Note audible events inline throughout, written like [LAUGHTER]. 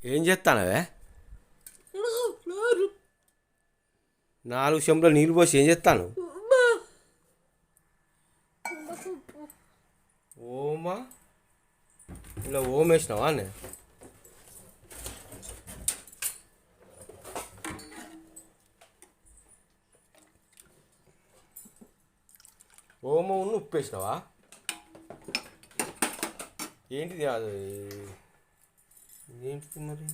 ఏం చేస్తానవే? నాలుగు చెంబులో నీళ్ళు పోసి ఏం చేస్తాను? ఓమా? ఇలా ఓం వేసినావా అనే ఓమో ఉన్న ఉప్పు వేసినావా? ఏంటిది అది? ఏంటిది మరి?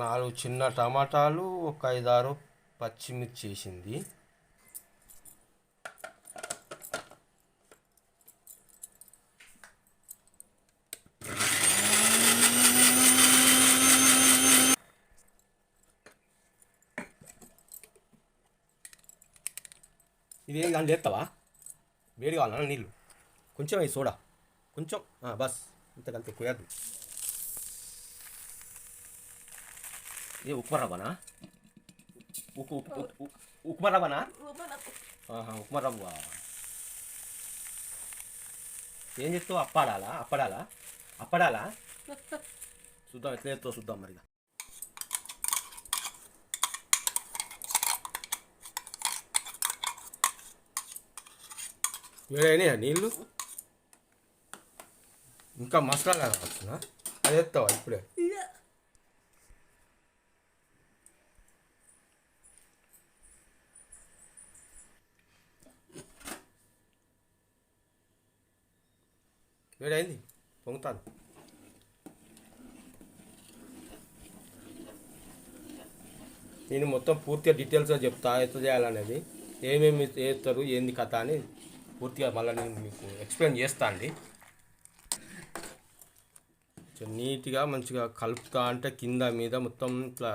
నాలుగు చిన్న టమాటాలు ఒక ఐదారు పచ్చిమిర్చి వేసింది ఇది ఏం దాంట్లో వేస్తావా? వేడి కావాలన్నా నీళ్ళు. కొంచెం వేయి సోడా. కొంచెం బస్. ఇంతకంతే కుయద్దు ఇది ఉప్మా రవ్వనా? ఉప్పు ఉప్మా రవ్వనా? ఉప్మా రవ్వ. ఏం చెప్తావు అప్పాడాలా? అప్పడాలా? అప్పడాలా? [LAUGHS] చూద్దాం ఎట్లా చేస్తావు చూద్దాం మరి వేడైనా నీళ్ళు? ఇంకా మసాలా కావాల్సిన అది ఎత్తావా ఇప్పుడే? వేడైంది పొంగుతాను నేను మొత్తం పూర్తిగా డీటెయిల్స్గా చెప్తా ఎట్లా చేయాలనేది ఏమేమి చేస్తారు ఏంది కథ అని పూర్తిగా మళ్ళీ నేను మీకు ఎక్స్ప్లెయిన్ చేస్తా అండి. నీట్గా మంచిగా కలుపుతా అంటే కింద మీద మొత్తం ఇట్లా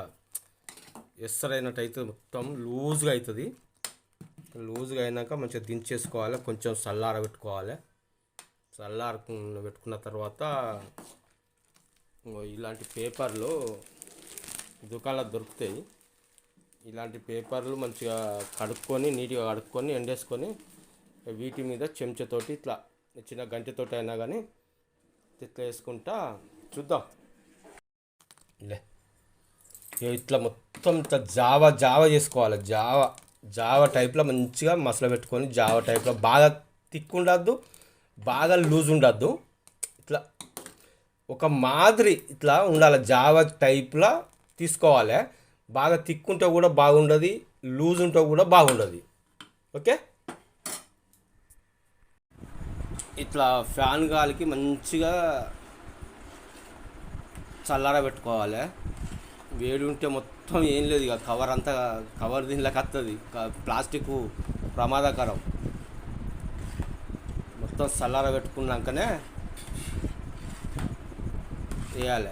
ఎస్సరైనట్టు అవుతుంది మొత్తం లూజ్గా అవుతుంది లూజ్గా అయినాక మంచిగా దించేసుకోవాలి కొంచెం చల్లార పెట్టుకోవాలి. చల్లార పెట్టుకున్న తర్వాత ఇలాంటి పేపర్లు దుకాణాలు దొరుకుతాయి. ఇలాంటి పేపర్లు మంచిగా కడుక్కొని నీట్గా కడుక్కొని ఎండేసుకొని వీటి మీద చెంచతోటి ఇట్లా చిన్న గంటెతోటి అయినా కానీ ఇట్లా వేసుకుంటా చూద్దాం. లే. ఇట్లా మొత్తం ఇట్లా జావ జావ చేసుకోవాలి. జావ జావ టైప్లో మంచిగా మసలు పెట్టుకొని జావ టైప్లో బాగా తిక్కు ఉండద్దు బాగా లూజ్ ఉండద్దు. ఇట్లా ఒక మాదిరి ఇట్లా ఉండాలి. జావ టైప్లో తీసుకోవాలి. బాగా తిక్కుంటే కూడా బాగుండదు లూజ్ ఉంటే కూడా బాగుండదు. ఓకే? ఇట్లా ఫ్యాన్ గాలికి మంచిగా చల్లార పెట్టుకోవాలి. వేడి ఉంటే మొత్తం ఏం లేదు ఇక. కవర్ అంతా కవర్ దీనిలోకి వస్తుంది ప్లాస్టిక్ ప్రమాదకరం. మొత్తం చల్లార పెట్టుకున్నాకనే వేయాలి.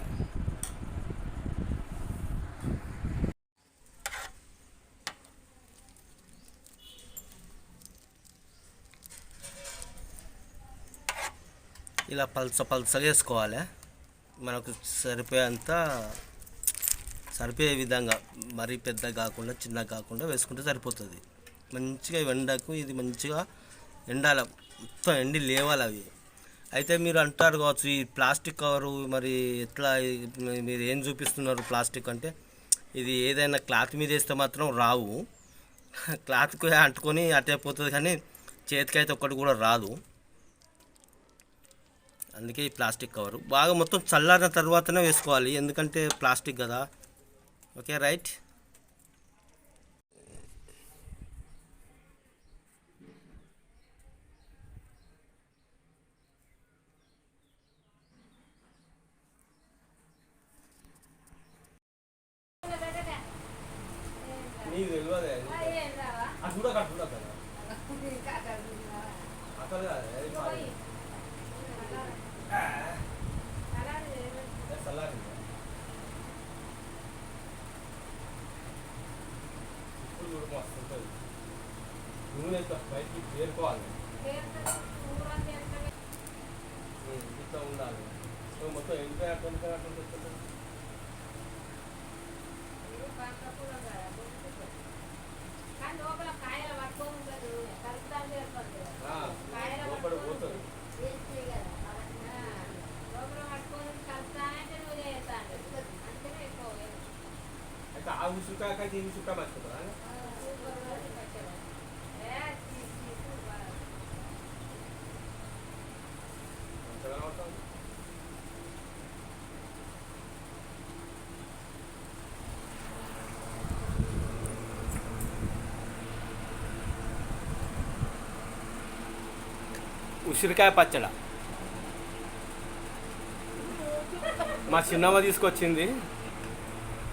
ఇలా పల్స పల్సగా వేసుకోవాలి. మనకు సరిపోయేంత సరిపోయే విధంగా మరీ పెద్ద కాకుండా చిన్న కాకుండా వేసుకుంటే సరిపోతుంది. మంచిగా ఎండకు ఇది మంచిగా ఎండాల మొత్తం ఎండి లేవాలి అవి. అయితే మీరు అంటారు కావచ్చు ఈ ప్లాస్టిక్ కవరు మరి ఎట్లా మీరు ఏం చూపిస్తున్నారు ప్లాస్టిక్ అంటే ఇది ఏదైనా క్లాత్ మీద వేస్తే మాత్రం రావు. క్లాత్కు అంటుకొని అట్టే పోతుంది కానీ చేతికైతే ఒక్కటి కూడా రాదు. అందుకే ఈ ప్లాస్టిక్ కవరు. బాగా మొత్తం చల్లారిన తర్వాతనే వేసుకోవాలి. ఎందుకంటే ప్లాస్టిక్ కదా. Okay right? నీకు ఇప్పుడు చూడు మస్తు ఉంటుంది నూనె బయటికి పేరుకోవాలి ఇట్లా ఉండాలి సో మొత్తం ఎంత ఎంత ఉంటుంది ఇది బంకపూలం కదా, గుర్తుపెట్టుకో. కానీ లోపల కాయలు పట్టుకొని ఉంటుంది కలుపుతాను చెప్పదు ఆ, కాయలు లోపల పట్టుకొని పోతుంది. ఉంటుంది. వేస్తే కదా, అవన్నీ. ఆ, లోపల పట్టుకొని కలుపుతానంటే నువ్వు చేస్తాను అంతేనే ఎక్కువ వేయను. అయితే ఆ ఈ ఉసుకాయ మర్చిపోతారా ఉసిరికాయ పచ్చడ. మా చిన్నమ్మ తీసుకొచ్చింది.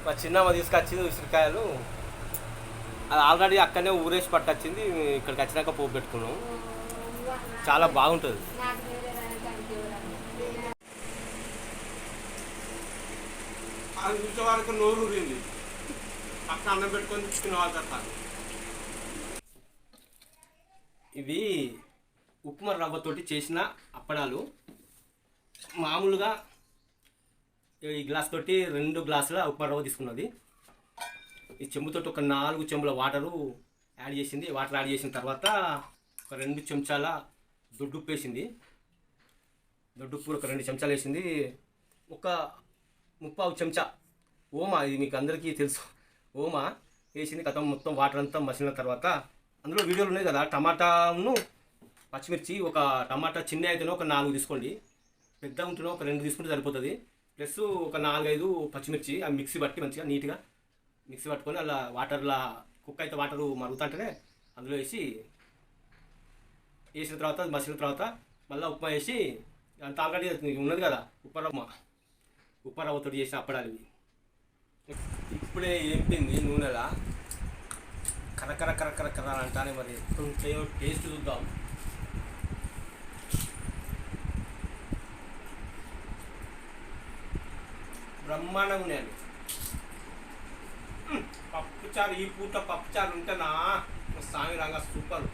మా చిన్నమ్మ తీసుకొచ్చింది ఉసిరికాయలు. అది ఆల్రెడీ అక్కడనే ఊరేసి పట్టొచ్చింది ఇక్కడికి వచ్చినాక పోపు పెట్టుకున్నాం. చాలా బాగుంటుంది. అది చూసే వరకు నోరు ఊరింది. అన్నం పెట్టుకొని ఇవి ఉప్మా రవ్వతోటి చేసిన అప్పడాలు. మామూలుగా ఈ గ్లాస్ తోటి రెండు గ్లాసుల ఉప్మా రవ్వ తీసుకున్నది. ఈ చెంబుతోటి ఒక నాలుగు చెంబుల వాటరు యాడ్ చేసింది. వాటర్ యాడ్ చేసిన తర్వాత ఒక రెండు చెంచాల దొడ్డుప్పు వేసింది. దొడ్డుప్పు ఒక రెండు చెంచాలు వేసింది. ఒక ముప్పావు చెంచా ఓమా ఇది మీకు అందరికీ తెలుసు. ఓమా వేసింది. కథం మొత్తం వాటర్ అంతా మసిలిన తర్వాత అందులో వీడియోలు ఉన్నాయి కదా టమాటాను పచ్చిమిర్చి ఒక టమాటా చిన్న అయితేనే ఒక నాలుగు తీసుకోండి. పెద్ద ఉంటేనే ఒక రెండు తీసుకుంటే సరిపోతుంది. ప్లస్ ఒక నాలుగైదు పచ్చిమిర్చి ఆ మిక్సీ పట్టి మంచిగా నీట్గా మిక్సీ పట్టుకొని అలా వాటర్లా కుక్ అయితే వాటర్ మరుగుతుంటేనే అందులో వేసి వేసిన తర్వాత మసిన తర్వాత మళ్ళీ ఉప్మా వేసి అంత ఆల్రెడీ ఉన్నది కదా ఉప్మా రవ్వ ఉప్మా రవ్వతో చేసిన అప్పడాలు ఇప్పుడే ఏంపింది నూనెలా? కరకర కరకర కర అంటానే మరి. కొంచెం టేస్ట్ చూద్దాం. బ్రహ్మాండంగా ఉన్నాయండి పప్పుచారు ఈ పూట పప్పుచారు ఉంటేనా? స్వామి రంగా సూపర్.